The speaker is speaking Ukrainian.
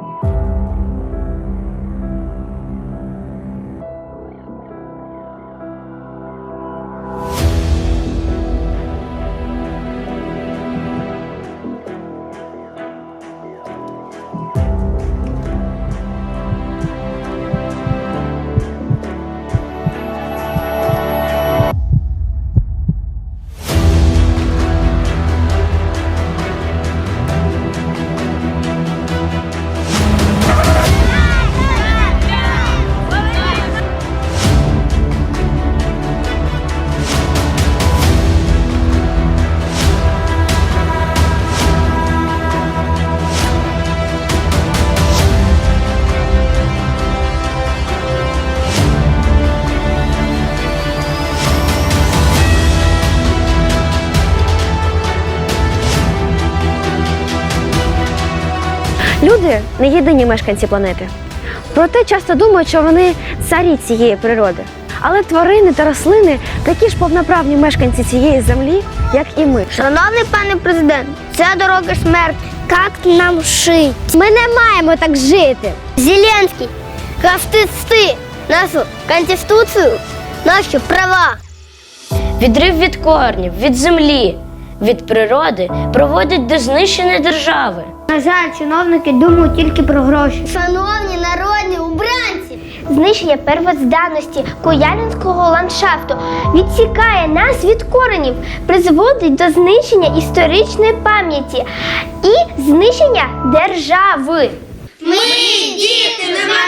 you Люди не єдині мешканці планети. Проте часто думають, що вони царі цієї природи. Але тварини та рослини такі ж повноправні мешканці цієї землі, як і ми. Шановний пане президент, це дорога смерті. Як нам жити? Ми не маємо так жити. Зеленський, кастисти нашу конституцію, наші права. Відрив від корнів, від землі, від природи проводять до знищення держави. На жаль, чиновники думають тільки про гроші. Шановні народні убранці! Знищення первозданності куялінського ландшафту відсікає нас від коренів, призводить до знищення історичної пам'яті і знищення держави. Ми, діти, вимагаємо